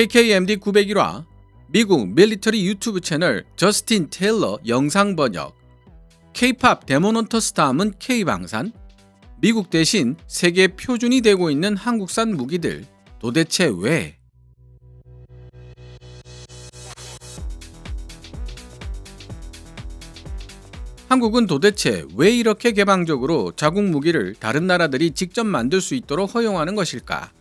KKMD 901화 미국 밀리터리 유튜브 채널 저스틴 테일러 영상 번역 K-팝 데모넌터 스타함은 K-방산 미국 대신 세계 표준이 되고 있는 한국산 무기들 도대체 왜? 한국은 도대체 왜 이렇게 개방적으로 자국 무기를 다른 나라들이 직접 만들 수 있도록 허용하는 것일까?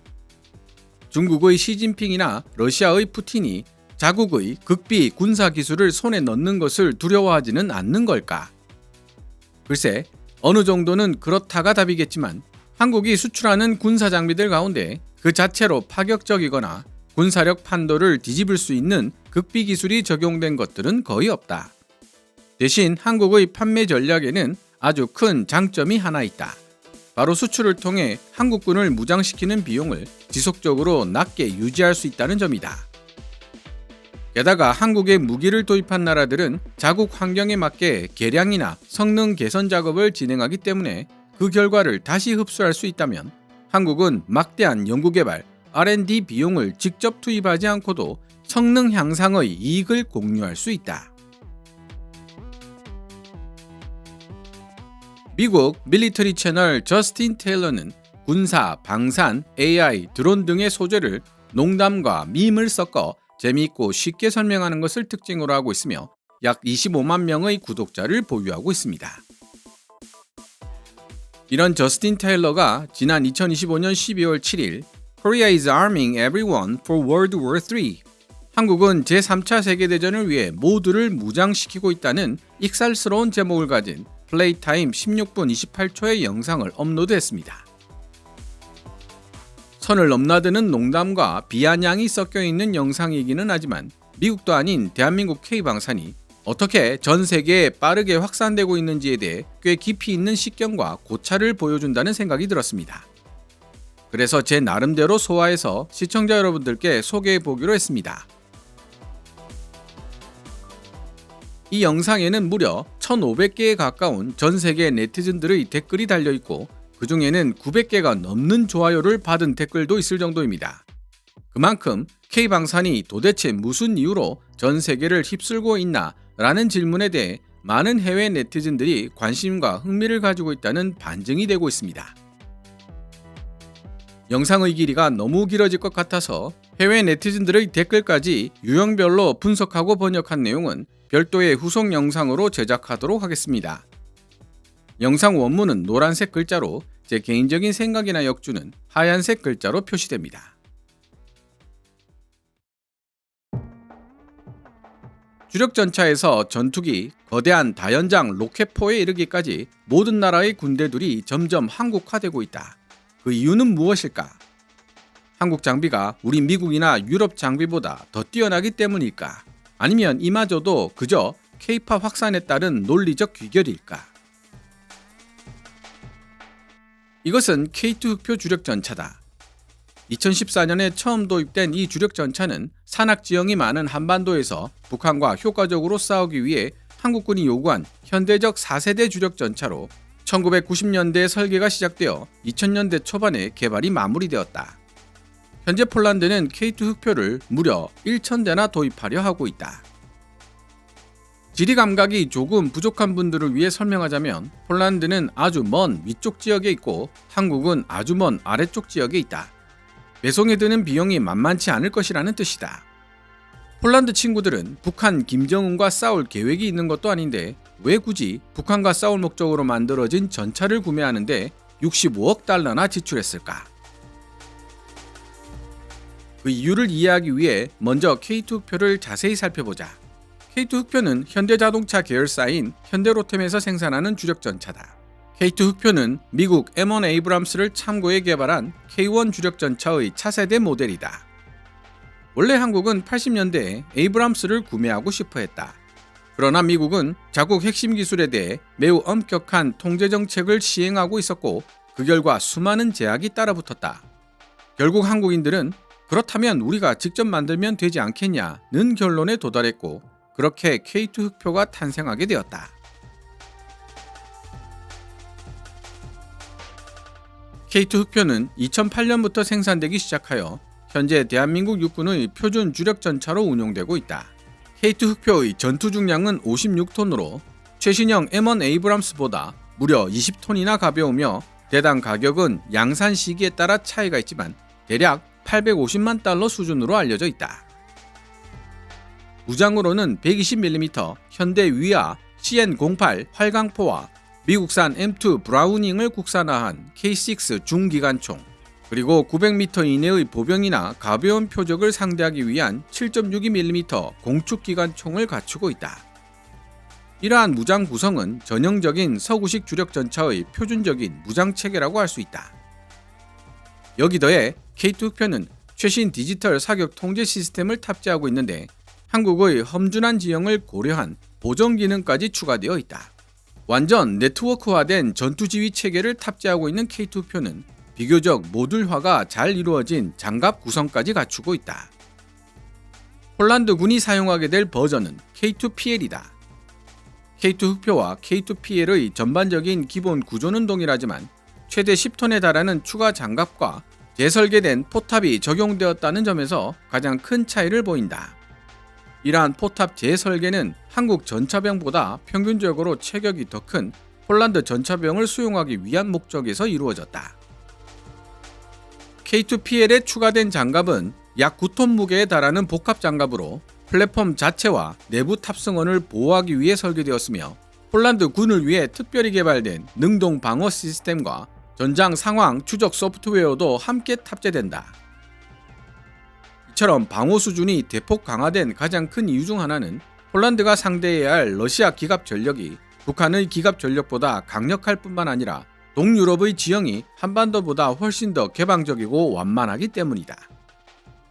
중국의 시진핑이나 러시아의 푸틴이 자국의 극비 군사 기술을 손에 넣는 것을 두려워하지는 않는 걸까? 글쎄, 어느 정도는 그렇다가 답이겠지만 한국이 수출하는 군사 장비들 가운데 그 자체로 파격적이거나 군사력 판도를 뒤집을 수 있는 극비 기술이 적용된 것들은 거의 없다. 대신 한국의 판매 전략에는 아주 큰 장점이 하나 있다. 바로 수출을 통해 한국군을 무장시키는 비용을 지속적으로 낮게 유지할 수 있다는 점이다. 게다가 한국에 무기를 도입한 나라들은 자국 환경에 맞게 개량이나 성능 개선 작업을 진행하기 때문에 그 결과를 다시 흡수할 수 있다면 한국은 막대한 연구개발, R&D 비용을 직접 투입하지 않고도 성능 향상의 이익을 공유할 수 있다. 미국 밀리터리 채널 저스틴 테일러는 군사, 방산, AI, 드론 등의 소재를 농담과 밈을 섞어 재미있고 쉽게 설명하는 것을 특징으로 하고 있으며 약 25만 명의 구독자를 보유하고 있습니다. 이런 저스틴 테일러가 지난 2025년 12월 7일 Korea is arming everyone for World War III 한국은 제3차 세계대전을 위해 모두를 무장시키고 있다는 익살스러운 제목을 가진 플레이 타임 16분 28초의 영상을 업로드했습니다. 선을 넘나드는 농담과 비아냥이 섞여 있는 영상이기는 하지만 미국도 아닌 대한민국 K방산이 어떻게 전 세계에 빠르게 확산되고 있는지에 대해 꽤 깊이 있는 식견과 고찰을 보여준다는 생각이 들었습니다. 그래서 제 나름대로 소화해서 시청자 여러분들께 소개해 보기로 했습니다. 이 영상에는 무려 1,500개에 가까운 전 세계 네티즌들의 댓글이 달려 있고 그 중에는 900개가 넘는 좋아요를 받은 댓글도 있을 정도입니다. 그만큼 K방산이 도대체 무슨 이유로 전 세계를 휩쓸고 있나 라는 질문에 대해 많은 해외 네티즌들이 관심과 흥미를 가지고 있다는 반증이 되고 있습니다. 영상의 길이가 너무 길어질 것 같아서 해외 네티즌들의 댓글까지 유형별로 분석하고 번역한 내용은 별도의 후속 영상으로 제작하도록 하겠습니다. 영상 원문은 노란색 글자로 제 개인적인 생각이나 역주는 하얀색 글자로 표시됩니다. 주력 전차에서 전투기, 거대한 다연장 로켓포에 이르기까지 모든 나라의 군대들이 점점 한국화되고 있다. 그 이유는 무엇일까? 한국 장비가 우리 미국이나 유럽 장비보다 더 뛰어나기 때문일까? 아니면 이마저도 그저 케이팝 확산에 따른 논리적 귀결일까? 이것은 K2 흑표 주력 전차다. 2014년에 처음 도입된 이 주력 전차는 산악 지형이 많은 한반도에서 북한과 효과적으로 싸우기 위해 한국군이 요구한 현대적 4세대 주력 전차로 1990년대 설계가 시작되어 2000년대 초반에 개발이 마무리되었다. 현재 폴란드는 K2 흑표를 무려 1,000대나 도입하려 하고 있다. 지리 감각이 조금 부족한 분들을 위해 설명하자면 폴란드는 아주 먼 위쪽 지역에 있고 한국은 아주 먼 아래쪽 지역에 있다. 배송에 드는 비용이 만만치 않을 것이라는 뜻이다. 폴란드 친구들은 북한 김정은과 싸울 계획이 있는 것도 아닌데 왜 굳이 북한과 싸울 목적으로 만들어진 전차를 구매하는데 65억 달러나 지출했을까? 그 이유를 이해하기 위해 먼저 K2 흑표를 자세히 살펴보자. K2 흑표는 현대자동차 계열사인 현대로템에서 생산하는 주력 전차다. K2 흑표는 미국 M1 에이브람스를 참고해 개발한 K1 주력 전차의 차세대 모델이다. 원래 한국은 80년대에 에이브람스를 구매하고 싶어 했다. 그러나 미국은 자국 핵심 기술에 대해 매우 엄격한 통제 정책을 시행하고 있었고 그 결과 수많은 제약이 따라붙었다. 결국 한국인들은 그렇다면 우리가 직접 만들면 되지 않겠냐는 결론에 도달했고 그렇게 K2 흑표가 탄생하게 되었다. K2 흑표는 2008년부터 생산되기 시작하여 현재 대한민국 육군의 표준 주력 전차로 운용되고 있다. K2 흑표의 전투 중량은 56톤으로 최신형 M1 에이브람스보다 무려 20톤이나 가벼우며 대당 가격은 양산 시기에 따라 차이가 있지만 대략 850만 달러 수준으로 알려져 있다. 무장으로는 120mm 현대 위아 CN08 활강포와 미국산 M2 브라우닝을 국산화한 K6 중기관총, 그리고 900m 이내의 보병이나 가벼운 표적을 상대하기 위한 7.62mm 공축 기관총을 갖추고 있다. 이러한 무장 구성은 전형적인 서구식 주력 전차의 표준적인 무장 체계라고 할 수 있다. 여기 더해 K2 편은 최신 디지털 사격 통제 시스템을 탑재하고 있는데 한국의 험준한 지형을 고려한 보정 기능까지 추가되어 있다. 완전 네트워크화된 전투 지휘 체계를 탑재하고 있는 K2 표는 비교적 모듈화가 잘 이루어진 장갑 구성까지 갖추고 있다. 폴란드 군이 사용하게 될 버전은 K2PL이다. K2 흑표와 K2PL의 전반적인 기본 구조는 동일하지만 최대 10톤에 달하는 추가 장갑과 재설계된 포탑이 적용되었다는 점에서 가장 큰 차이를 보인다. 이러한 포탑 재설계는 한국 전차병보다 평균적으로 체격이 더 큰 폴란드 전차병을 수용하기 위한 목적에서 이루어졌다. K2PL에 추가된 장갑은 약 9톤 무게에 달하는 복합 장갑으로 플랫폼 자체와 내부 탑승원을 보호하기 위해 설계되었으며 폴란드 군을 위해 특별히 개발된 능동 방어 시스템과 전장 상황 추적 소프트웨어도 함께 탑재된다. 이처럼 방어 수준이 대폭 강화된 가장 큰 이유 중 하나는 폴란드가 상대해야 할 러시아 기갑 전력이 북한의 기갑 전력보다 강력할 뿐만 아니라 동유럽의 지형이 한반도보다 훨씬 더 개방적이고 완만하기 때문이다.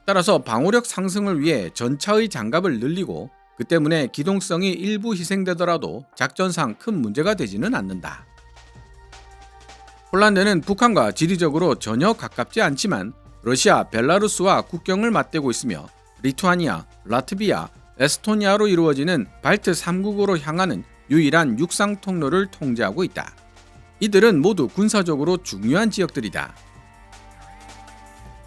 따라서 방호력 상승을 위해 전차의 장갑을 늘리고 그 때문에 기동성이 일부 희생되더라도 작전상 큰 문제가 되지는 않는다. 폴란드는 북한과 지리적으로 전혀 가깝지 않지만 러시아, 벨라루스와 국경을 맞대고 있으며 리투아니아, 라트비아, 에스토니아로 이루어지는 발트 3국으로 향하는 유일한 육상 통로를 통제하고 있다. 이들은 모두 군사적으로 중요한 지역들이다.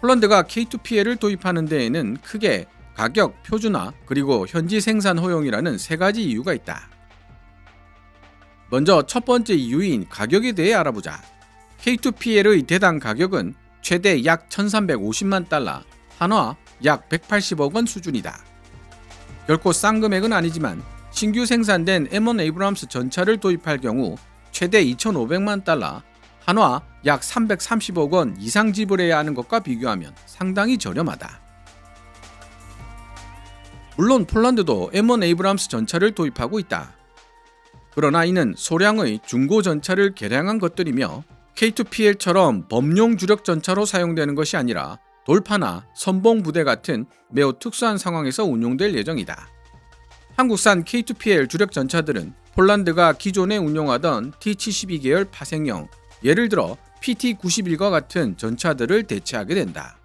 폴란드가 K2PL을 도입하는 데에는 크게 가격, 표준화, 그리고 현지 생산 허용이라는 세 가지 이유가 있다. 먼저 첫 번째 이유인 가격에 대해 알아보자. K2PL의 대당 가격은 최대 약 1350만 달러, 한화 약 180억 원 수준이다. 결코 싼 금액은 아니지만 신규 생산된 M1 에이브람스 전차를 도입할 경우 최대 2,500만 달러, 한화 약 330억 원 이상 지불해야 하는 것과 비교하면 상당히 저렴하다. 물론 폴란드도 M1 에이브람스 전차를 도입하고 있다. 그러나 이는 소량의 중고 전차를 개량한 것들이며 K2PL처럼 범용 주력 전차로 사용되는 것이 아니라 돌파나 선봉 부대 같은 매우 특수한 상황에서 운용될 예정이다. 한국산 K2PL 주력 전차들은 폴란드가 기존에 운용하던 T-72 계열 파생형, 예를 들어 PT-91과 같은 전차들을 대체하게 된다.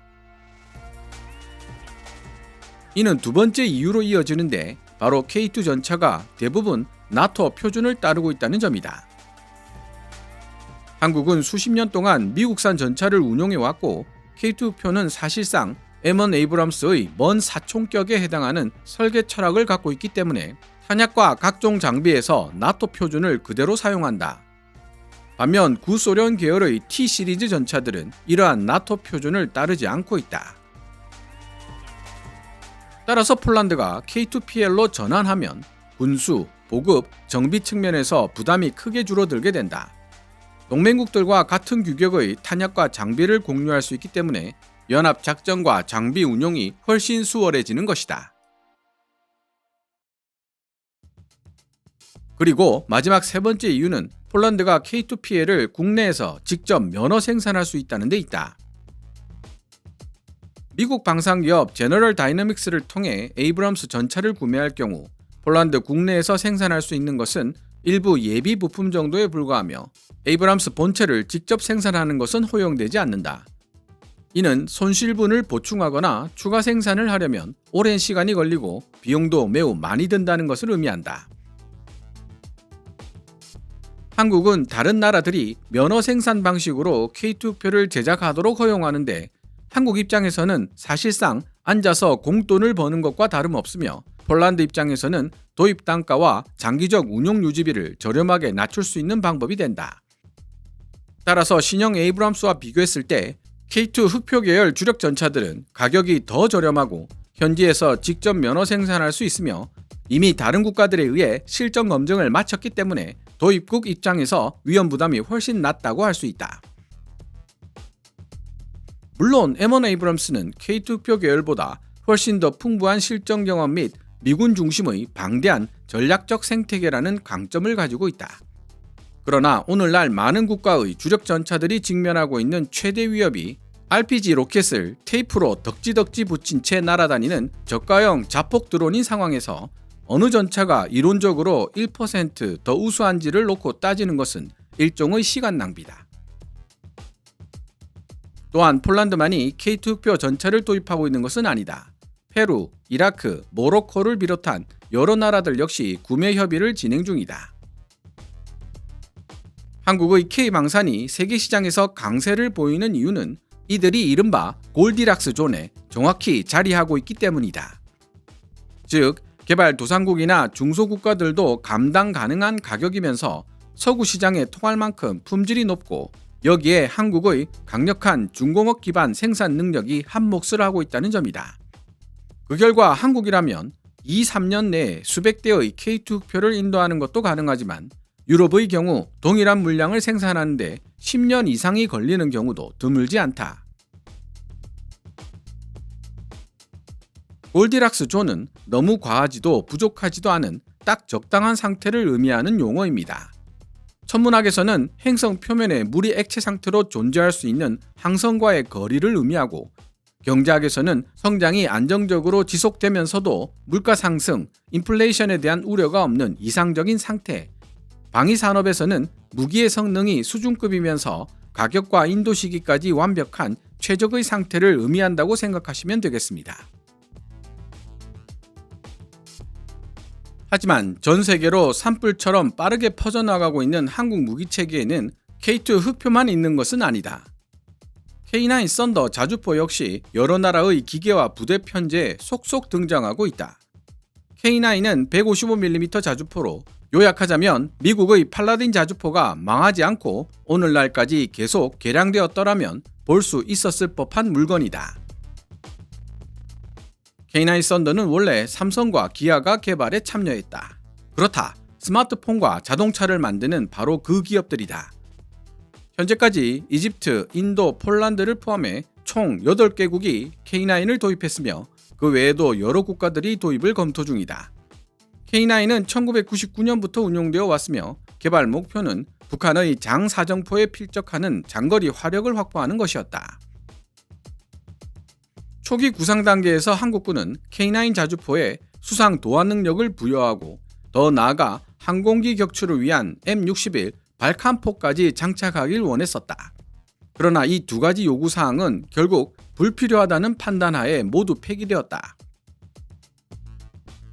이는 두 번째 이유로 이어지는데 바로 K2 전차가 대부분 나토 표준을 따르고 있다는 점이다. 한국은 수십 년 동안 미국산 전차를 운용해 왔고 K2표는 사실상 M1 에이브람스의 먼 사총격에 해당하는 설계 철학을 갖고 있기 때문에 탄약과 각종 장비에서 나토 표준을 그대로 사용한다. 반면 구소련 계열의 T 시리즈 전차들은 이러한 나토 표준을 따르지 않고 있다. 따라서 폴란드가 K2PL로 전환하면 군수, 보급, 정비 측면에서 부담이 크게 줄어들게 된다. 동맹국들과 같은 규격의 탄약과 장비를 공유할 수 있기 때문에 연합 작전과 장비 운용이 훨씬 수월해지는 것이다. 그리고 마지막 세 번째 이유는 폴란드가 K2PL을 국내에서 직접 면허 생산할 수 있다는 데 있다. 미국 방산기업 제너럴 다이너믹스를 통해 에이브럼스 전차를 구매할 경우 폴란드 국내에서 생산할 수 있는 것은 일부 예비 부품 정도에 불과하며 에이브람스 본체를 직접 생산하는 것은 허용되지 않는다. 이는 손실분을 보충하거나 추가 생산을 하려면 오랜 시간이 걸리고 비용도 매우 많이 든다는 것을 의미한다. 한국은 다른 나라들이 면허 생산 방식으로 K2표를 제작하도록 허용하는데 한국 입장에서는 사실상 앉아서 공돈을 버는 것과 다름없으며 폴란드 입장에서는 도입 단가와 장기적 운용 유지비를 저렴하게 낮출 수 있는 방법이 된다. 따라서 신형 에이브람스와 비교했을 때 K2 흑표 계열 주력 전차들은 가격이 더 저렴하고 현지에서 직접 면허 생산할 수 있으며 이미 다른 국가들에 의해 실전 검증을 마쳤기 때문에 도입국 입장에서 위험 부담이 훨씬 낮다고 할 수 있다. 물론 M1 에이브럼스는 K2 흑표 계열보다 훨씬 더 풍부한 실전 경험 및 미군 중심의 방대한 전략적 생태계라는 강점을 가지고 있다. 그러나 오늘날 많은 국가의 주력 전차들이 직면하고 있는 최대 위협이 RPG 로켓을 테이프로 덕지덕지 붙인 채 날아다니는 저가형 자폭 드론인 상황에서 어느 전차가 이론적으로 1%더 우수한지를 놓고 따지는 것은 일종의 시간 낭비다. 또한 폴란드만이 K2 흑표 전차를 도입하고 있는 것은 아니다. 페루, 이라크, 모로코를 비롯한 여러 나라들 역시 구매 협의를 진행 중이다. 한국의 K방산이 세계 시장에서 강세를 보이는 이유는 이들이 이른바 골디락스 존에 정확히 자리하고 있기 때문이다. 즉, 개발 도상국이나 중소국가들도 감당 가능한 가격이면서 서구 시장에 통할 만큼 품질이 높고 여기에 한국의 강력한 중공업 기반 생산 능력이 한몫을 하고 있다는 점이다. 그 결과 한국이라면 2, 3년 내에 수백 대의 K2 흑표를 인도하는 것도 가능하지만 유럽의 경우 동일한 물량을 생산하는데 10년 이상이 걸리는 경우도 드물지 않다. 골디락스 존은 너무 과하지도 부족하지도 않은 딱 적당한 상태를 의미하는 용어입니다. 천문학에서는 행성 표면에 물이 액체 상태로 존재할 수 있는 항성과의 거리를 의미하고 경제학에서는 성장이 안정적으로 지속되면서도 물가 상승, 인플레이션에 대한 우려가 없는 이상적인 상태, 방위 산업에서는 무기의 성능이 수준급이면서 가격과 인도 시기까지 완벽한 최적의 상태를 의미한다고 생각하시면 되겠습니다. 하지만 전 세계로 산불처럼 빠르게 퍼져나가고 있는 한국 무기 체계에는 K2 흑표만 있는 것은 아니다. K9 썬더 자주포 역시 여러 나라의 기계와 부대 편제에 속속 등장하고 있다. K9은 155mm 자주포로 요약하자면 미국의 팔라딘 자주포가 망하지 않고 오늘날까지 계속 개량되었더라면 볼 수 있었을 법한 물건이다. K9 썬더는 원래 삼성과 기아가 개발에 참여했다. 그렇다. 스마트폰과 자동차를 만드는 바로 그 기업들이다. 현재까지 이집트, 인도, 폴란드를 포함해 총 8개국이 K9을 도입했으며 그 외에도 여러 국가들이 도입을 검토 중이다. K9은 1999년부터 운용되어 왔으며 개발 목표는 북한의 장사정포에 필적하는 장거리 화력을 확보하는 것이었다. 초기 구상 단계에서 한국군은 K9 자주포에 수상 도하 능력을 부여하고 더 나아가 항공기 격추를 위한 M61 발칸포까지 장착하길 원했었다. 그러나 이 두 가지 요구 사항은 결국 불필요하다는 판단하에 모두 폐기되었다.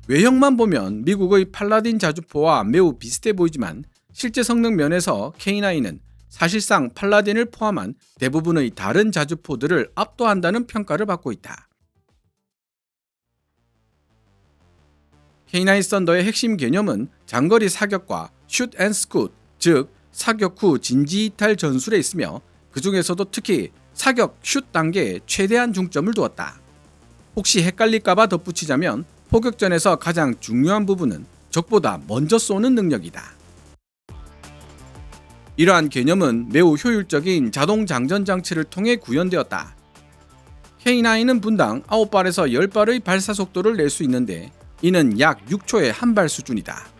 외형만 보면 미국의 팔라딘 자주포와 매우 비슷해 보이지만 실제 성능 면에서 K9은 사실상 팔라딘을 포함한 대부분의 다른 자주포들을 압도한다는 평가를 받고 있다. K9 썬더의 핵심 개념은 장거리 사격과 슛 앤 스굿, 즉 사격 후 진지 이탈 전술에 있으며 그 중에서도 특히 사격 슛 단계에 최대한 중점을 두었다. 혹시 헷갈릴까봐 덧붙이자면 포격전에서 가장 중요한 부분은 적보다 먼저 쏘는 능력이다. 이러한 개념은 매우 효율적인 자동 장전 장치를 통해 구현되었다. K9은 분당 9발에서 10발의 발사 속도를 낼 수 있는데 이는 약 6초의 한 발 수준이다.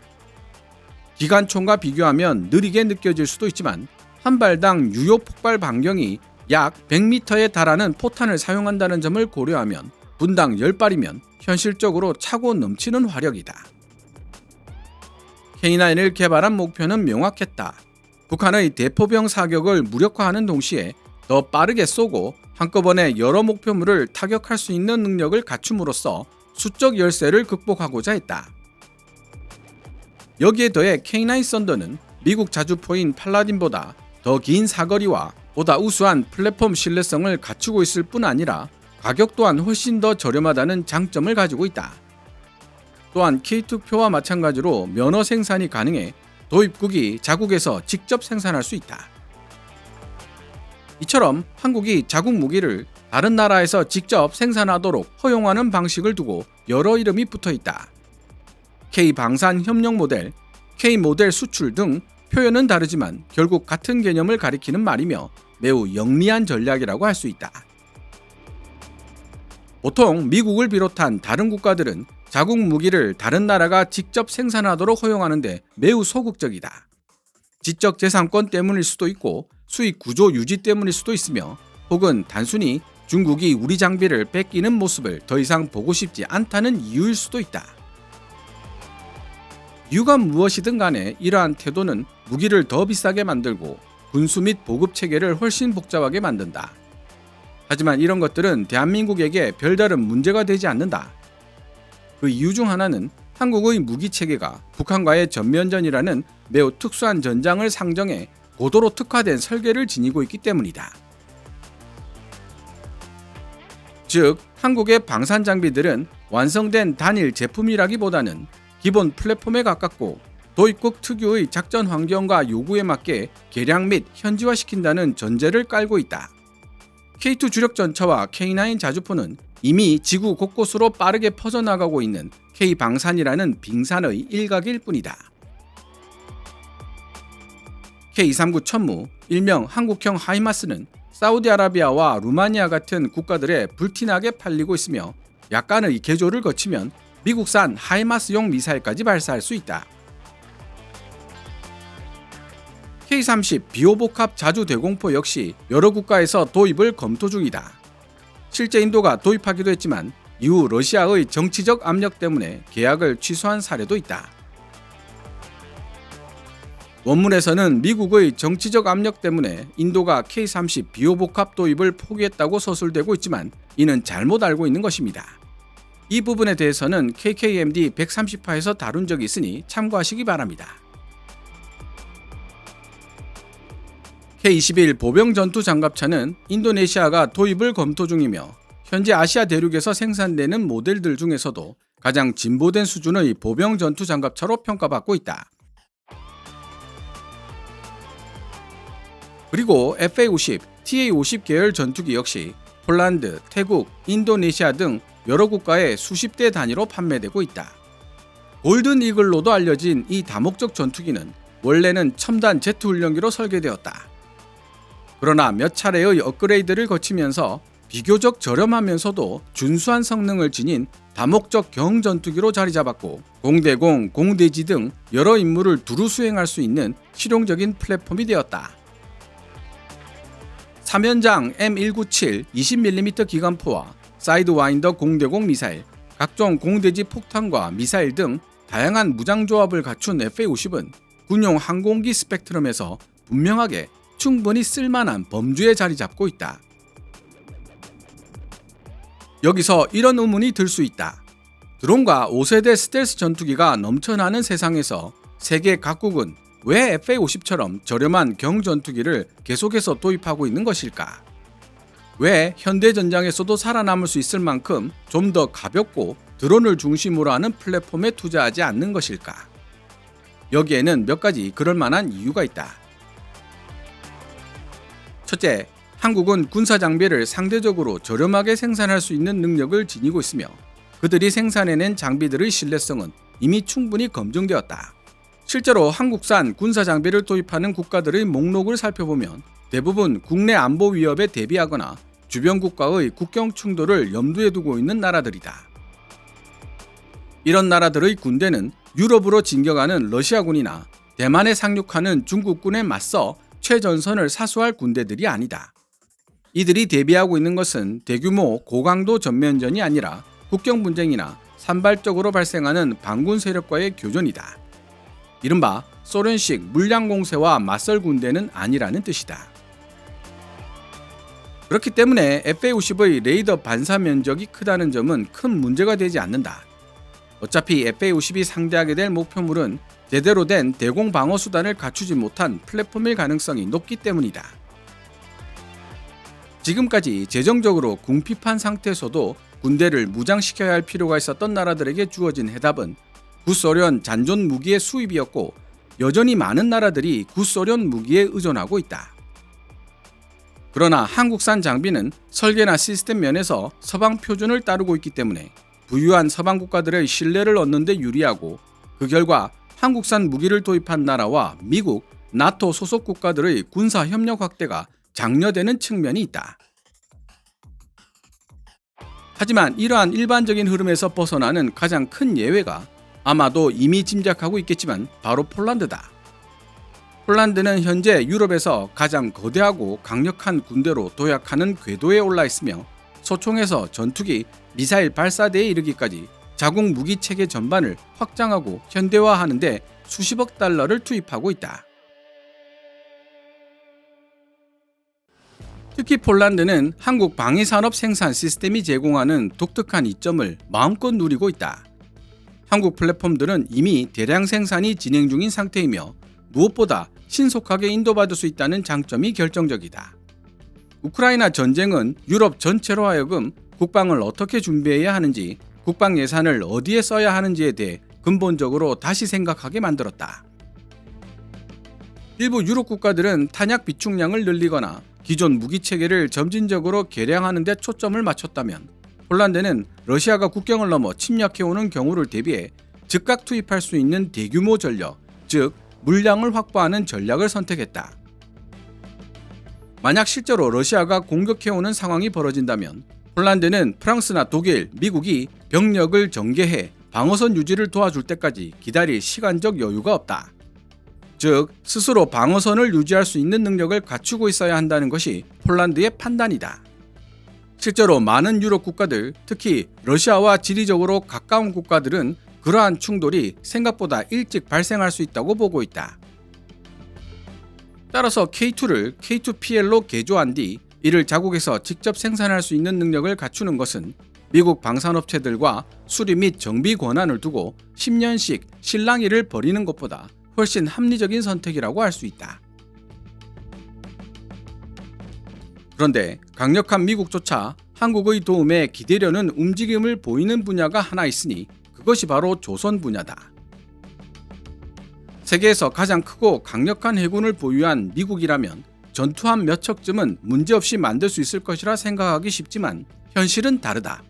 기관총과 비교하면 느리게 느껴질 수도 있지만 한 발당 유효 폭발 반경이 약 100m에 달하는 포탄을 사용한다는 점을 고려하면 분당 10발이면 현실적으로 차고 넘치는 화력이다. K9을 개발한 목표는 명확했다. 북한의 대포병 사격을 무력화하는 동시에 더 빠르게 쏘고 한꺼번에 여러 목표물을 타격할 수 있는 능력을 갖춤으로써 수적 열세를 극복하고자 했다. 여기에 더해 K9 썬더는 미국 자주포인 팔라딘보다 더 긴 사거리와 보다 우수한 플랫폼 신뢰성을 갖추고 있을 뿐 아니라 가격 또한 훨씬 더 저렴하다는 장점을 가지고 있다. 또한 K2표와 마찬가지로 면허 생산이 가능해 도입국이 자국에서 직접 생산할 수 있다. 이처럼 한국이 자국 무기를 다른 나라에서 직접 생산하도록 허용하는 방식을 두고 여러 이름이 붙어 있다. K 방산 협력 모델, K 모델 수출 등 표현은 다르지만 결국 같은 개념을 가리키는 말이며 매우 영리한 전략이라고 할 수 있다. 보통 미국을 비롯한 다른 국가들은 자국 무기를 다른 나라가 직접 생산하도록 허용하는데 매우 소극적이다. 지적 재산권 때문일 수도 있고 수익 구조 유지 때문일 수도 있으며 혹은 단순히 중국이 우리 장비를 뺏기는 모습을 더 이상 보고 싶지 않다는 이유일 수도 있다. 이유가 무엇이든 간에 이러한 태도는 무기를 더 비싸게 만들고 군수 및 보급 체계를 훨씬 복잡하게 만든다. 하지만 이런 것들은 대한민국에게 별다른 문제가 되지 않는다. 그 이유 중 하나는 한국의 무기 체계가 북한과의 전면전이라는 매우 특수한 전장을 상정해 고도로 특화된 설계를 지니고 있기 때문이다. 즉, 한국의 방산 장비들은 완성된 단일 제품이라기보다는 기본 플랫폼에 가깝고 도입국 특유의 작전 환경과 요구에 맞게 개량 및 현지화시킨다는 전제를 깔고 있다. K2 주력 전차와 K9 자주포는 이미 지구 곳곳으로 빠르게 퍼져나가고 있는 K 방산이라는 빙산의 일각일 뿐이다. K239 천무, 일명 한국형 하이마스는 사우디아라비아와 루마니아 같은 국가들에 불티나게 팔리고 있으며 약간의 개조를 거치면 미국산 하이마스용 미사일까지 발사할 수 있다. K-30 비호복합 자주 대공포 역시 여러 국가에서 도입을 검토 중이다. 실제 인도가 도입하기도 했지만 이후 러시아의 정치적 압력 때문에 계약을 취소한 사례도 있다. 원문에서는 미국의 정치적 압력 때문에 인도가 K-30 비호복합 도입을 포기했다고 서술되고 있지만 이는 잘못 알고 있는 것입니다. 이 부분에 대해서는 KKMD 130화에서 다룬 적이 있으니 참고하시기 바랍니다. K-21 보병 전투 장갑차는 인도네시아가 도입을 검토 중이며 현재 아시아 대륙에서 생산되는 모델들 중에서도 가장 진보된 수준의 보병 전투 장갑차로 평가받고 있다. 그리고 FA-50, TA-50 계열 전투기 역시 폴란드, 태국, 인도네시아 등 여러 국가에 수십 대 단위로 판매되고 있다. 골든 이글로도 알려진 이 다목적 전투기는 원래는 첨단 제트 훈련기로 설계되었다. 그러나 몇 차례의 업그레이드를 거치면서 비교적 저렴하면서도 준수한 성능을 지닌 다목적 경전투기로 자리 잡았고 공대공, 공대지 등 여러 임무를 두루 수행할 수 있는 실용적인 플랫폼이 되었다. 3연장 M197 20mm 기관포와 사이드와인더 공대공 미사일, 각종 공대지 폭탄과 미사일 등 다양한 무장 조합을 갖춘 FA-50은 군용 항공기 스펙트럼에서 분명하게 충분히 쓸만한 범주에 자리 잡고 있다. 여기서 이런 의문이 들 수 있다. 드론과 5세대 스텔스 전투기가 넘쳐나는 세상에서 세계 각국은 왜 FA-50처럼 저렴한 경전투기를 계속해서 도입하고 있는 것일까? 왜 현대 전장에서도 살아남을 수 있을 만큼 좀 더 가볍고 드론을 중심으로 하는 플랫폼에 투자하지 않는 것일까? 여기에는 몇 가지 그럴 만한 이유가 있다. 첫째, 한국은 군사 장비를 상대적으로 저렴하게 생산할 수 있는 능력을 지니고 있으며 그들이 생산해낸 장비들의 신뢰성은 이미 충분히 검증되었다. 실제로 한국산 군사 장비를 도입하는 국가들의 목록을 살펴보면 대부분 국내 안보 위협에 대비하거나 주변 국가의 국경 충돌을 염두에 두고 있는 나라들이다. 이런 나라들의 군대는 유럽으로 진격하는 러시아군이나 대만에 상륙하는 중국군에 맞서 최전선을 사수할 군대들이 아니다. 이들이 대비하고 있는 것은 대규모 고강도 전면전이 아니라 국경 분쟁이나 산발적으로 발생하는 반군 세력과의 교전이다. 이른바 소련식 물량 공세와 맞설 군대는 아니라는 뜻이다. 그렇기 때문에 FA-50의 레이더 반사 면적이 크다는 점은 큰 문제가 되지 않는다. 어차피 FA-50이 상대하게 될 목표물은 제대로 된 대공 방어 수단을 갖추지 못한 플랫폼일 가능성이 높기 때문이다. 지금까지 재정적으로 궁핍한 상태에서도 군대를 무장시켜야 할 필요가 있었던 나라들에게 주어진 해답은 구소련 잔존 무기의 수입이었고 여전히 많은 나라들이 구소련 무기에 의존하고 있다. 그러나 한국산 장비는 설계나 시스템 면에서 서방 표준을 따르고 있기 때문에 부유한 서방 국가들의 신뢰를 얻는 데 유리하고 그 결과 한국산 무기를 도입한 나라와 미국, 나토 소속 국가들의 군사 협력 확대가 장려되는 측면이 있다. 하지만 이러한 일반적인 흐름에서 벗어나는 가장 큰 예외가 아마도 이미 짐작하고 있겠지만 바로 폴란드다. 폴란드는 현재 유럽에서 가장 거대하고 강력한 군대로 도약하는 궤도에 올라 있으며 소총에서 전투기, 미사일 발사대에 이르기까지 자국 무기 체계 전반을 확장하고 현대화하는데 수십억 달러를 투입하고 있다. 특히 폴란드는 한국 방위산업 생산 시스템이 제공하는 독특한 이점을 마음껏 누리고 있다. 한국 플랫폼들은 이미 대량 생산이 진행 중인 상태이며 무엇보다 신속하게 인도받을 수 있다는 장점이 결정적이다. 우크라이나 전쟁은 유럽 전체로 하여금 국방을 어떻게 준비해야 하는지, 국방 예산을 어디에 써야 하는지에 대해 근본적으로 다시 생각하게 만들었다. 일부 유럽 국가들은 탄약 비축량을 늘리거나 기존 무기 체계를 점진적으로 개량하는 데 초점을 맞췄다면 폴란드는 러시아가 국경을 넘어 침략해오는 경우를 대비해 즉각 투입할 수 있는 대규모 전력, 즉 물량을 확보하는 전략을 선택했다. 만약 실제로 러시아가 공격해오는 상황이 벌어진다면 폴란드는 프랑스나 독일, 미국이 병력을 전개해 방어선 유지를 도와줄 때까지 기다릴 시간적 여유가 없다. 즉, 스스로 방어선을 유지할 수 있는 능력을 갖추고 있어야 한다는 것이 폴란드의 판단이다. 실제로 많은 유럽 국가들, 특히 러시아와 지리적으로 가까운 국가들은 그러한 충돌이 생각보다 일찍 발생할 수 있다고 보고 있다. 따라서 K2를 K2PL로 개조한 뒤 이를 자국에서 직접 생산할 수 있는 능력을 갖추는 것은 미국 방산업체들과 수리 및 정비 권한을 두고 10년씩 실랑이를 벌이는 것보다 훨씬 합리적인 선택이라고 할 수 있다. 그런데 강력한 미국조차 한국의 도움에 기대려는 움직임을 보이는 분야가 하나 있으니 그것이 바로 조선 분야다. 세계에서 가장 크고 강력한 해군을 보유한 미국이라면 전투함 몇 척쯤은 문제없이 만들 수 있을 것이라 생각하기 쉽지만 현실은 다르다.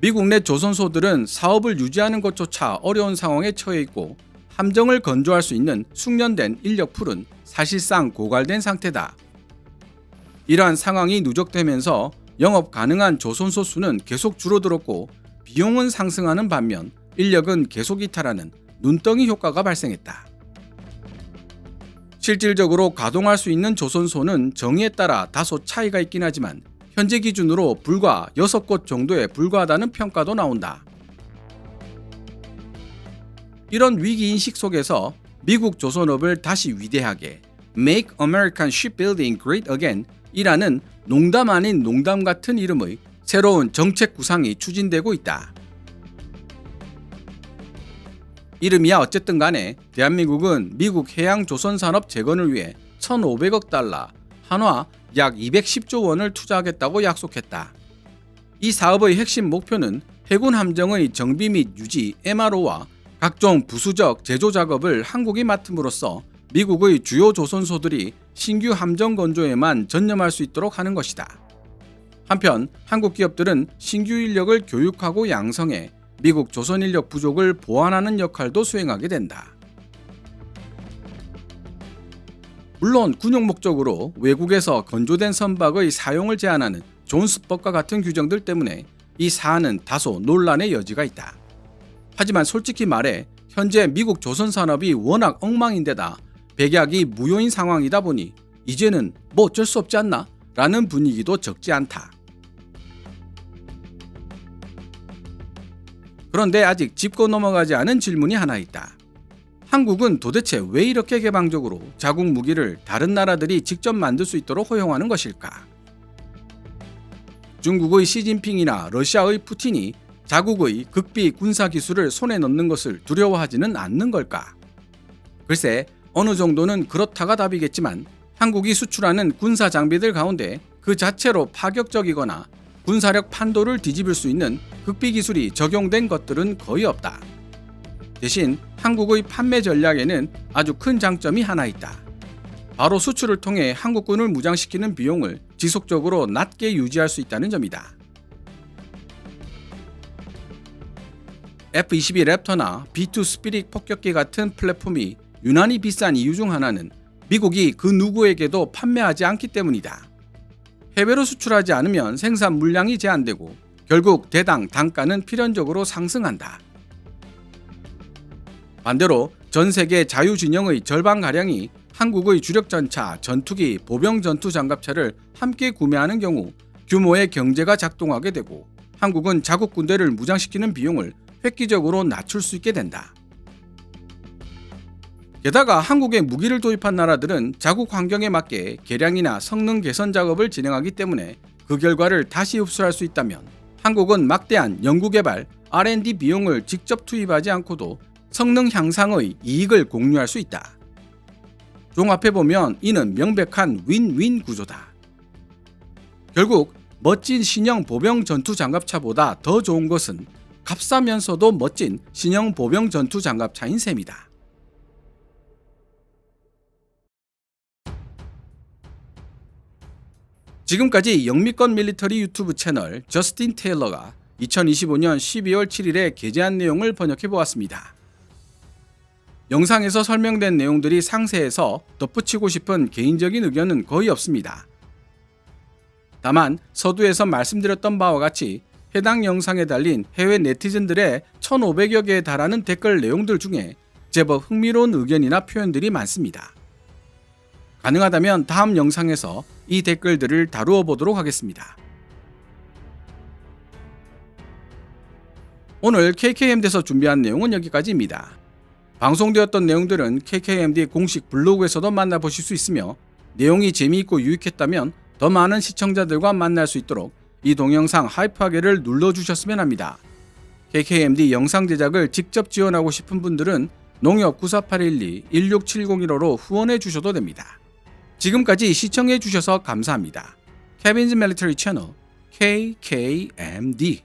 미국 내 조선소들은 사업을 유지하는 것조차 어려운 상황에 처해 있고 함정을 건조할 수 있는 숙련된 인력 풀은 사실상 고갈된 상태다. 이러한 상황이 누적되면서 영업 가능한 조선소 수는 계속 줄어들었고 비용은 상승하는 반면 인력은 계속 이탈하는 눈덩이 효과가 발생했다. 실질적으로 가동할 수 있는 조선소는 정의에 따라 다소 차이가 있긴 하지만 현재 기준으로 불과 6곳 정도에 불과하다는 평가도 나온다. 이런 위기인식 속에서 미국 조선업을 다시 위대하게 Make American Shipbuilding Great Again 이라는 농담 아닌 농담 같은 이름의 새로운 정책 구상이 추진되고 있다. 이름이야 어쨌든 간에 대한민국은 미국 해양 조선 산업 재건을 위해 1,500억 달러, 한화 약 210조 원을 투자하겠다고 약속했다. 이 사업의 핵심 목표는 해군 함정의 정비 및 유지, MRO와 각종 부수적 제조 작업을 한국이 맡음으로써 미국의 주요 조선소들이 신규 함정 건조에만 전념할 수 있도록 하는 것이다. 한편 한국 기업들은 신규 인력을 교육하고 양성해 미국 조선 인력 부족을 보완하는 역할도 수행하게 된다. 물론 군용 목적으로 외국에서 건조된 선박의 사용을 제한하는 존스법과 같은 규정들 때문에 이 사안은 다소 논란의 여지가 있다. 하지만 솔직히 말해 현재 미국 조선 산업이 워낙 엉망인데다 백약이 무효인 상황이다 보니 이제는 뭐 어쩔 수 없지 않나? 라는 분위기도 적지 않다. 그런데 아직 짚고 넘어가지 않은 질문이 하나 있다. 한국은 도대체 왜 이렇게 개방적으로 자국 무기를 다른 나라들이 직접 만들 수 있도록 허용하는 것일까? 중국의 시진핑이나 러시아의 푸틴이 자국의 극비 군사 기술을 손에 넣는 것을 두려워하지는 않는 걸까? 글쎄, 어느 정도는 그렇다가 답이겠지만 한국이 수출하는 군사 장비들 가운데 그 자체로 파격적이거나 군사력 판도를 뒤집을 수 있는 극비 기술이 적용된 것들은 거의 없다. 대신 한국의 판매 전략에는 아주 큰 장점이 하나 있다. 바로 수출을 통해 한국군을 무장시키는 비용을 지속적으로 낮게 유지할 수 있다는 점이다. F-22 랩터나 B-2 스피릿 폭격기 같은 플랫폼이 유난히 비싼 이유 중 하나는 미국이 그 누구에게도 판매하지 않기 때문이다. 해외로 수출하지 않으면 생산 물량이 제한되고 결국 대당 단가는 필연적으로 상승한다. 반대로 전 세계 자유 진영의 절반 가량이 한국의 주력 전차, 전투기, 보병 전투 장갑차를 함께 구매하는 경우 규모의 경제가 작동하게 되고 한국은 자국 군대를 무장시키는 비용을 획기적으로 낮출 수 있게 된다. 게다가 한국에 무기를 도입한 나라들은 자국 환경에 맞게 개량이나 성능 개선 작업을 진행하기 때문에 그 결과를 다시 흡수할 수 있다면 한국은 막대한 연구개발 R&D 비용을 직접 투입하지 않고도 성능 향상의 이익을 공유할 수 있다. 종합해 보면 이는 명백한 윈윈 구조다. 결국 멋진 신형 보병 전투 장갑차보다 더 좋은 것은 값싸면서도 멋진 신형 보병 전투 장갑차인 셈이다. 지금까지 영미권 밀리터리 유튜브 채널 저스틴 테일러가 2025년 12월 7일에 게재한 내용을 번역해 보았습니다. 영상에서 설명된 내용들이 상세해서 덧붙이고 싶은 개인적인 의견은 거의 없습니다. 다만 서두에서 말씀드렸던 바와 같이 해당 영상에 달린 해외 네티즌들의 1,500여 개에 달하는 댓글 내용들 중에 제법 흥미로운 의견이나 표현들이 많습니다. 가능하다면 다음 영상에서 이 댓글들을 다루어 보도록 하겠습니다. 오늘 KKMD에서 준비한 내용은 여기까지입니다. 방송되었던 내용들은 KKMD 공식 블로그에서도 만나보실 수 있으며 내용이 재미있고 유익했다면 더 많은 시청자들과 만날 수 있도록 이 동영상 하이프하게를 눌러주셨으면 합니다. KKMD 영상 제작을 직접 지원하고 싶은 분들은 농협 948112-16701호로 후원해 주셔도 됩니다. 지금까지 시청해 주셔서 감사합니다. 케빈즈 멜리터리 채널 KKMD